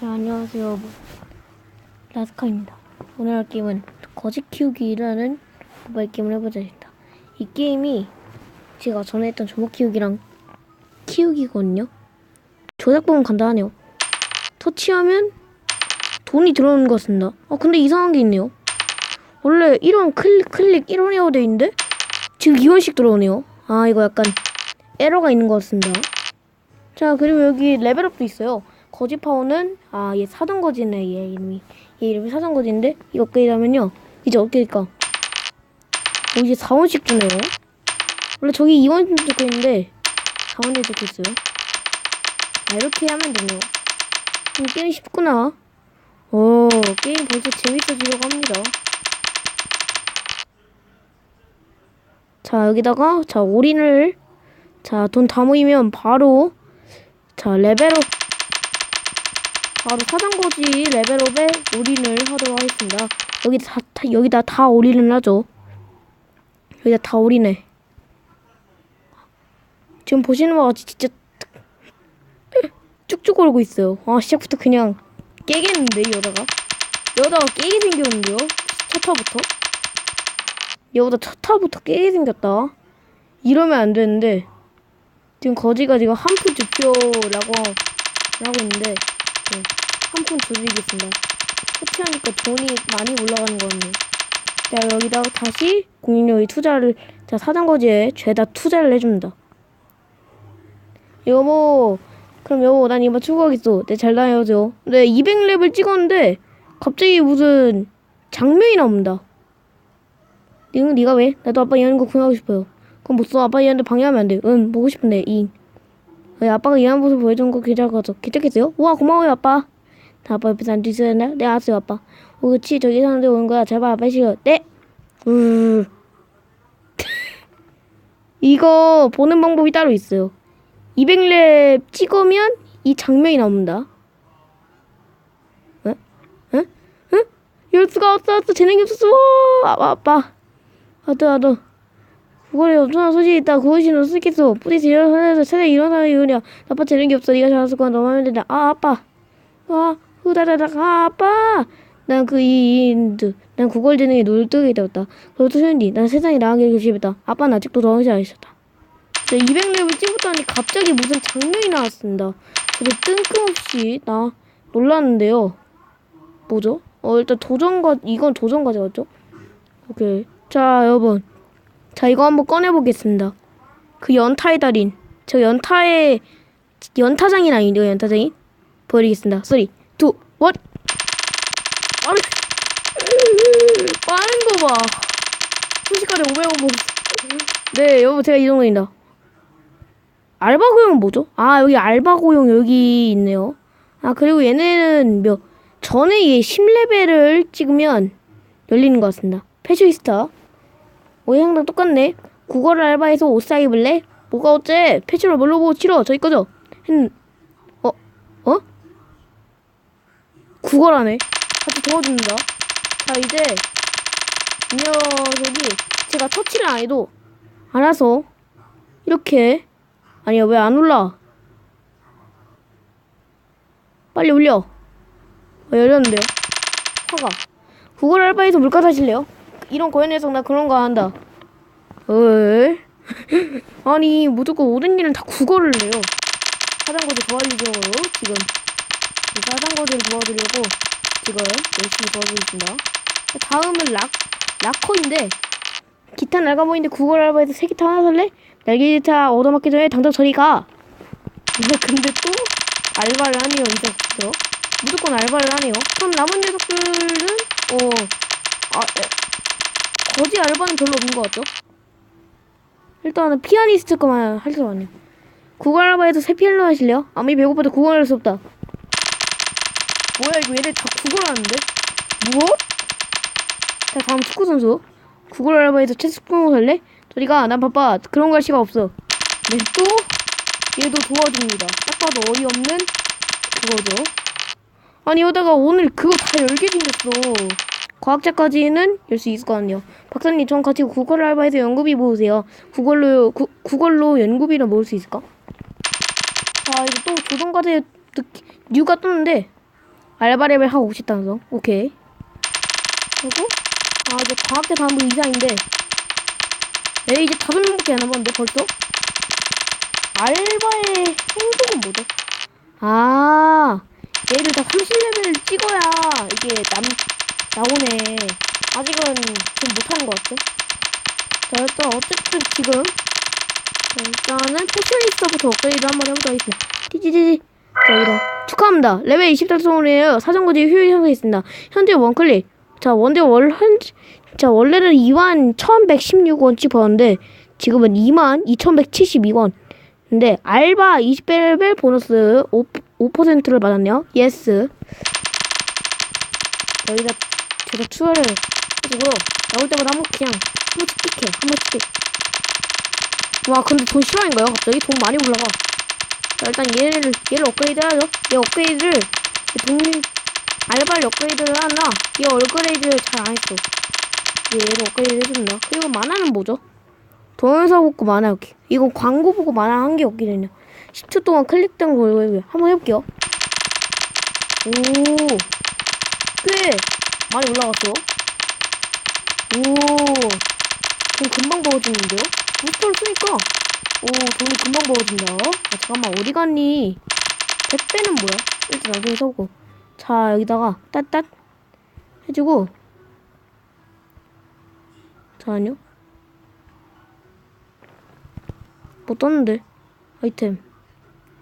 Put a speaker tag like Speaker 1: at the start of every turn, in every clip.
Speaker 1: 네, 안녕하세요. 라스카입니다. 오늘 할 게임은 거짓 키우기라는 모바일 게임을 해보자 했다. 이 게임이 제가 전에 했던 조목 키우기랑 키우기거든요. 조작법은 간단하네요. 터치하면 돈이 들어오는 것 같습니다. 아 근데 이상한 게 있네요. 원래 1원 클릭 클릭 1원이라고 돼 있는데 지금 2원씩 들어오네요. 아 이거 약간 에러가 있는 것 같습니다. 자 그리고 여기 레벨업도 있어요. 거지 파워는 아 얘 사던 거지네 얘 이름이 얘 이름이 사던 거지인데 이거 업그레이드하면요 이제 될까? 오 이제 4원씩 주네요. 원래 저기 2원 적혀 있는데 4원이 적혀 있어요. 아 이렇게 하면 되네요. 음, 게임 쉽구나. 오 게임 벌써 재밌어지려고 합니다. 자 여기다가 자 올인을 자 돈 다 모이면 바로 자 레벨업 바로 사장거지 레벨업에 올인을 하도록 하겠습니다. 여기 다, 다 여기다 다 올인을 하죠. 여기다 다 올인해. 지금 보시는 바와 같이 진짜 쭉쭉 오르고 있어요. 아 시작부터 그냥 깨겠는데 이러다가 이러다가 깨게 생겼는데요. 첫 타부터 얘보다 첫 타부터 깨게 생겼다. 이러면 안 되는데 지금 거지가 지금 한푼 주표라고 하고 있는데 네, 한푼 줄이겠습니다. 터치하니까 돈이 많이 올라가는 것 같네요. 자 여기다가 다시 공인력이 투자를 자 사장거지에 죄다 투자를 해줍니다. 여보 그럼 여보 난 이번 출국하겠어. 네 잘 다녀오세요. 네 200렙을 찍었는데 갑자기 무슨 장면이 나옵니다. 응 네가 왜? 나도 아빠 일하는 거 구경하고 싶어요. 그럼 못 써. 아빠 일하는데 방해하면 안 돼. 응 보고 싶은데 잉. 네, 아빠가 일하는 모습 보여준 거 기다려가서 기특했어요? 우와 고마워요 아빠. 나 아빠 옆에서 앉아 있어야 했나? 네 알았어요 아빠. 어 그치 저기 사람들 오는 거야. 제발 아빠 싫어. 네. 으. 이거 보는 방법이 따로 있어요. 200렙 찍으면 이 장면이 나옵니다. 응? 응? 응? 이럴 수가 없어. 없어. 재능이 없었어. 아빠 아빠. 아들 아들. 그거에 엄청난 소식이 있다. 너 쓰겠어. 뿌리 제일 선에서 세대 일어나는 이유냐. 아빠 재능이 없어. 네가 잘했을 거야. 너만 하면 된다. 아 아빠. 아 후다다닥 아 아빠. 난 그 이인드. 난 국어 재능이 놀뜨게 되었다. 그것도 소연디. 난 세상이 나가게 결심했다. 아빠는 아직도 너무지 안 했었다. 네, 200렙을 찍었더니 갑자기 무슨 장면이 나왔습니다. 그래서 뜬금없이 나 놀랐는데요. 뭐죠? 어 일단 도전과 이건 도전 과제였죠? 오케이. 자 여러분. 자 이거 한번 꺼내보겠습니다. 그 연타의 달인. 저 연타의 연타장인 아닌데요 연타장인? 보여드리겠습니다. 3, 2, 1. 빠르 빠른 거 봐. 순식간에 500원 먹었어. 네 여러분 제가 이 정도입니다. 알바 고용 뭐죠? 아 여기 알바 고용 여기 있네요. 아 그리고 얘네는 몇 전에 얘 10레벨을 찍으면 열리는 것 같습니다. 패션이스타. 모양랑 똑같네. 국어를 알바해서 옷 사입을래? 뭐가 어째? 패션을 뭘로 보고 치러? 저기 거죠? 했 어? 어? 국어라네. 같이 도와줍니다. 자 이제 이 녀석이 제가 터치를 안 해도 알아서 이렇게 아니야 왜 안 올라? 빨리 올려. 어, 열렸는데요. 화가. 국어를 알바해서 물가 사실래요? 이런 거에 녀석 나 그런 거안 한다. 어? 아니 무조건 모든 일은 다 국어를 내요. 사장거지 도와주려고 지금 이 사장거지를 도와주려고 지금 열심히 있습니다. 다음은 락 락커인데 기타 날가 보이는데 국어를 알바해서 새 기타 하나 살래? 날개 기타 얻어맞기 전에 당장 저리 가. 근데 또 알바를 하네요 이 녀석들. 무조건 알바를 하네요. 그럼 남은 녀석들은 어 아, 에, 거지 알바는 별로 없는 것 같죠? 일단은 피아니스트 거만 할줄 아네요. 국어 알바에서 새 피아노 하실래요? 아무리 배고파도 국어를 할수 없다. 뭐야 이거 얘네 다 국어를 하는데? 뭐? 자 다음 축구 선수. 국어 알바에서 체스쿠 할래? 저리가 난 바빠. 그런 거할 시간 없어. 네 또 얘도 도와줍니다. 딱 봐도 어이없는 그거죠. 아니 여다가 오늘 그거 다 열게 생겼어. 과학자까지는 열 수 있을 것 같네요. 박사님, 전 같이 국어를 알바해서 연구비 모으세요. 국어로 구, 국어로 연구비를 모을 수 있을까? 아, 이거 또 조던 과제 뉴가 떴는데 알바 레벨 하고 싶다면서. 오케이. 그리고 아 이제 과학자 다음은 이상인데. 에 이제 다섯 명밖에 안 남았는데 벌써? 알바의 행복은 뭐죠? 아 얘를 다 30레벨 찍어야 이게 남 나오네. 아직은 좀 못하는 것 같아. 자 일단 어쨌든 지금 자, 일단은 패션리스트부터 업그레이드 한번 해보도록 하겠습니다. 띠지지지. 자, 여기다. 축하합니다. 레벨 20 달성이에요. 사정거지 효율 향상했습니다. 현재 원클릭. 자, 원대 월, 현, 자, 원래는 2만 1116원치 벌었는데, 지금은 2만 2172원. 근데, 알바 20레벨 보너스 5, 5%를 받았네요. 예스. 여기다, 계속 추가를 해주고, 나올 때마다 한 번 그냥, 한 번씩 띡해. 한 번씩 띡. 와 근데 돈 실화인가요? 갑자기 돈 많이 올라가. 자, 일단 얘를 얘를 업그레이드 해야죠. 얘 업그레이드를 돈 알바를 업그레이드를 하나 얘 업그레이드를 잘 안 했어. 얘 얘를 업그레이드 해줍니다. 그리고 만화는 뭐죠? 동영상 보고 만화 여기. 이거 광고 보고 만화 한게 없거든요. 10초 동안 클릭된 거 이거 한번 해볼게요. 오, 꽤 많이 올라갔어요. 오, 돈 금방 벌어지는데요? 부스터를 쓰니까 오 돈이 금방 벌어진다. 아 잠깐만 어디 갔니? 100배는 뭐야? 일단 나중에 써고. 자 여기다가 따따 해주고. 잠깐만요? 뭐 떴는데? 아이템.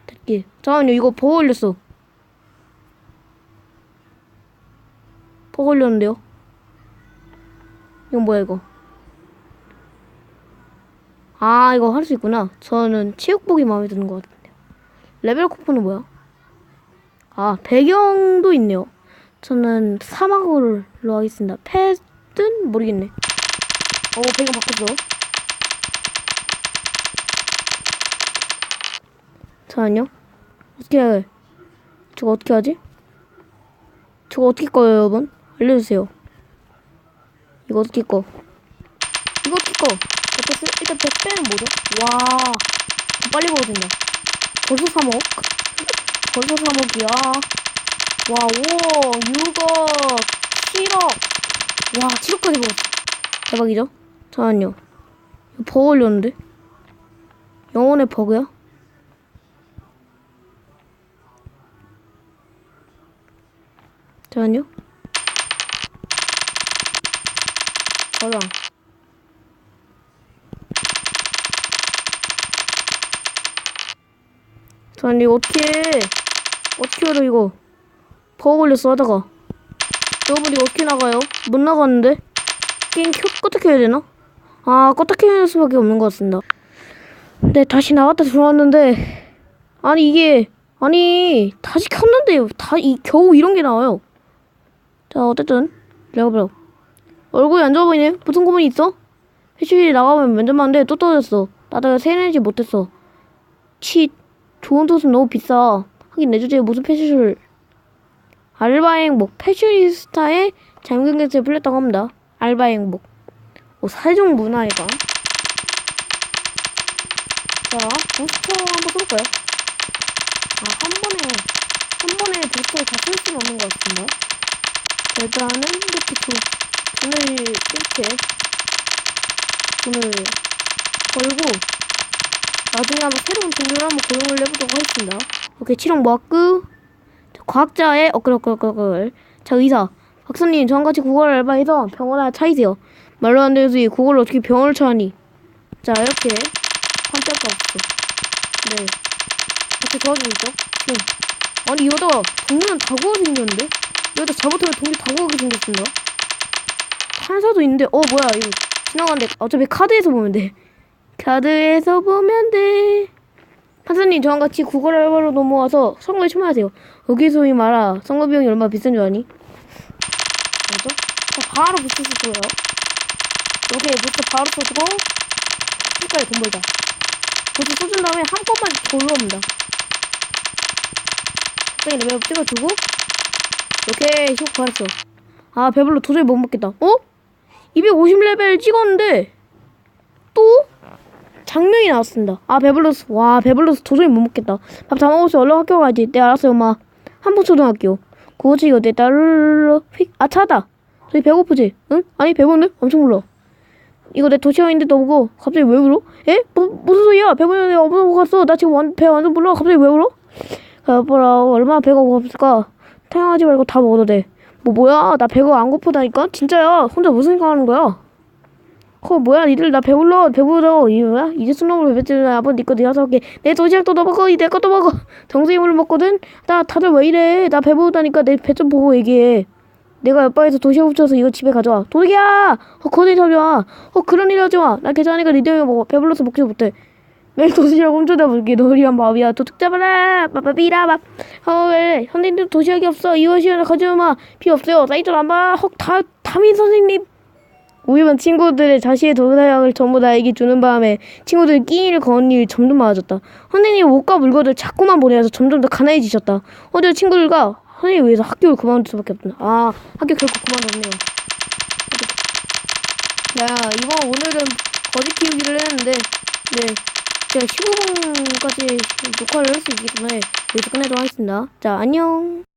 Speaker 1: 됐기. 잠깐만요 이거 버거 올렸어. 버거 올렸는데요? 이건 뭐야 이거 아 이거 할 수 있구나. 저는 체육복이 마음에 드는 것 같은데요. 레벨 쿠폰은 뭐야? 아 배경도 있네요. 저는 사막으로 하겠습니다. 패든? 모르겠네. 어 배경 바꿨어. 잠깐만요. 어떻게 해? 저거 어떻게 하지? 저거 어떻게 꺼요 여러분? 알려주세요. 이거 어떻게 꺼? 이거 어떻게 꺼 어쨌든 일단 100배는 뭐죠? 와 빨리 보여준다 벌써 3억? 벌써 3억이야 와 5억 6억 7억 와 7억까지 먹었어 대박이죠? 잠깐만요 버그 올렸는데 영혼의 버그야? 잠깐만요 저장 아니 어떻게 해? 어떻게 알아 이거? 버거 걸렸어 하다가. 여러분 이거 어떻게 나가요? 못 나가는데? 게임 켜, 껐다 켜야 되나? 아 껐다 켜야 할 수밖에 없는 것 같습니다. 네 다시 나갔다 들어왔는데. 아니 이게 아니 다시 켰는데 다 이 겨우 이런 게 나와요. 자 어쨌든 보라 얼굴이 안 좋아 보이네? 무슨 고민이 있어? 회식이 나가면 면접하는데 또 떨어졌어. 나다가 세내지 못했어. 치 좋은 옷은 너무 비싸. 하긴 내 주제에 무슨 패션을 알바 행복 패셔니스타의 장경계에 풀렸다고 합니다. 알바 행복. 오, 사회적 문화회관. 자, 부스터 한번 쏠까요? 아, 한 번에, 한 번에 부스터를 다쓸 수는 없는 것. 자, 일단은 이렇게 돈, 돈을 이렇게 돈을 걸고 나중에 한번 새로운 동료를 한번 고용을 해보도록 하겠습니다. 오케이, 7억 모았고. 자, 과학자의 어끌어끌어끌. 자, 의사. 박사님, 저랑 같이 국어를 알바해서 병원 하나 차이세요. 말로 안 소리, 그걸로 어떻게 병원을 차니? 자, 이렇게. 한자가 없어. 네. 같이 도와주고 있죠? 지금. 아니, 이러다가 동료는 다 구하게 생겼는데? 이러다 잘못하면 동료 다 구하게 생겼습니다. 탄사도 있는데, 어, 뭐야, 이거. 지나가는데, 어차피 카드에서 보면 돼. 카드에서 보면 돼. 판사님 저랑 같이 국어 알바로 넘어와서 선거에 참여하세요. 여기서이 말아. 선거 비용이 얼마나 비싼 줄 아니? 뭐죠? 자, 바로 쓰고요. 오케이, 부스 바로 써주고 색깔 돈 벌자. 부스 써준 다음에 한 번만 돌려옵니다. 갑자기 레벨업 찍어주고 오케이, 효과 받았어. 아, 배불러 도저히 못 먹겠다. 어? 250레벨 찍었는데 또? 장면이 나왔습니다. 아 배불러서 와 배불러서 도저히 못 먹겠다. 밥 다 먹었어 얼른 학교 가야지. 네 알았어요 엄마. 한포초등학교. 고지 어디 따르르르 휙. 아 차다. 저기 배고프지? 응? 아니 배고픈데? 엄청 불러. 이거 내 도시락인데 너 보고 갑자기 왜 울어? 에? 뭐, 무슨 소리야? 배부른데 엄청 갔어. 나 지금 완, 배 완전 불러. 갑자기 왜 울어? 여보라 얼마나 배가 고팠을까? 타령하지 말고 다 먹어도 돼. 뭐 뭐야? 나 배가 안 고프다니까? 진짜야. 혼자 무슨 생각하는 거야? 어 뭐야 니들 나 배불러 배부러. 이 뭐야? 이제 순놈을 배배지 아빠 니거 네가 사올게 내 도시락도 너 먹어 내 것도 먹어. 정수임을 먹거든? 나 다들 왜 이래? 나 배부르다니까 내 배 좀 보고 얘기해. 내가 옆방에서 도시락 훔쳐서 이거 집에 가져와. 도둑이야! 어 거기 잡아와 어 그런 일 하지 마나 괜찮으니까 니들 먹어. 배불러서 먹지 못해. 매일 도시락 훔쳐다 볼게. 너리한 마음이야. 도둑 잡아라! 빠빠삐라밥. 어왜? 선생님들 도시락이 없어. 이것이나 가져오마. 필요 없어요. 사이트 안봐헉다 담임 선생님 우유만 친구들의 자신의 도사약을 전부 나에게 주는 바람에 친구들이 끼니를 거는 일이 점점 많아졌다. 선생님이 옷과 물건을 자꾸만 보내서 점점 더 가난해지셨다. 어제 친구들과 선생님에 의해서 학교를 그만둘 수밖에 없다. 아, 학교 결국 그만뒀네요. 야, 이번 오늘은 거지 키우기를 했는데, 네. 제가 15분까지 녹화를 할 수 있기 때문에 여기서 끝내도록 하겠습니다. 자, 안녕.